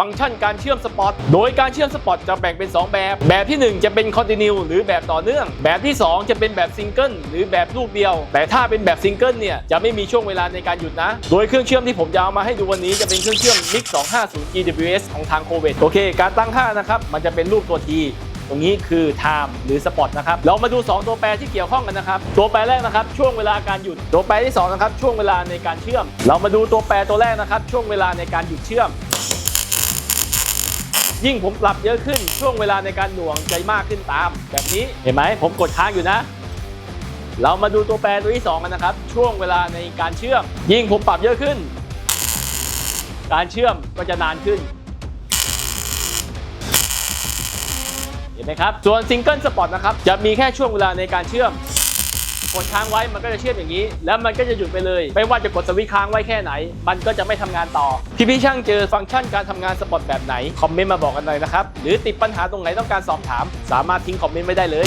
ฟังก์ชันการเชื่อมสปอต โดยการเชื่อมสปอตจะแบ่งเป็น 2 แบบ แบบทีหนึ่1 จะเป็นคอนติเนียหรือแบบต่อเนื่อง แบบที่ 2 จะเป็นแบบซิงเกิลหรือแบบลูกเดียว แต่ถ้าเป็นแบบซิงเกิลเนี่ย จะไม่มีช่วงเวลาในการหยุดนะ โดยเครื่องเชื่อมที่ผมจะเอามาให้ดูวันนี้จะเป็นเครื่องเชื่อม MIG 250 GWS ของทางโคเวโอเค การตั้งค่านะครับ มันจะเป็นรูปตัว T ตรงนี้คือ time หรือ spot นะครับ เรามาดู 2 ตัวแปรที่เกี่ยวข้องกันนะครับ ตัวแปรแรกนะครับ ช่วงเวลาการหยุด ตัวแปรที่ 2 นะครับ ช่วงเวลาในการเชื่อม เรามาดูตัวแปรตัวแรกนะครับ ช่วงเวลาในการหยุดเชื่อม ยิ่งผมปรับเยอะขึ้นช่วงเวลาในการหน่วงใจมากขึ้นตาม แบบนี้เห็นไหมผมกดค้างอยู่นะ เรามาดูตัวแปรตัวที่2กันนะครับ ช่วงเวลาในการเชื่อม ยิ่งผมปรับเยอะขึ้น การเชื่อมก็จะนานขึ้นเห็นไหมครับส่วนซิงเกิลสปอตนะครับจะมีแค่ช่วงเวลาในการเชื่อม กดค้างไว้มันก็จะเชื่อมอย่างนี้ แล้วมันก็จะหยุดไปเลย ไม่ว่าจะกดสวิตช์ค้างไว้แค่ไหน มันก็จะไม่ทำงานต่อ พี่พี่ๆช่างเจอฟังก์ชันการทำงานสปอตแบบไหน คอมเมนต์มาบอกกันหน่อยนะครับ หรือติดปัญหาตรงไหนต้องการสอบถาม สามารถทิ้งคอมเมนต์ไว้ได้เลย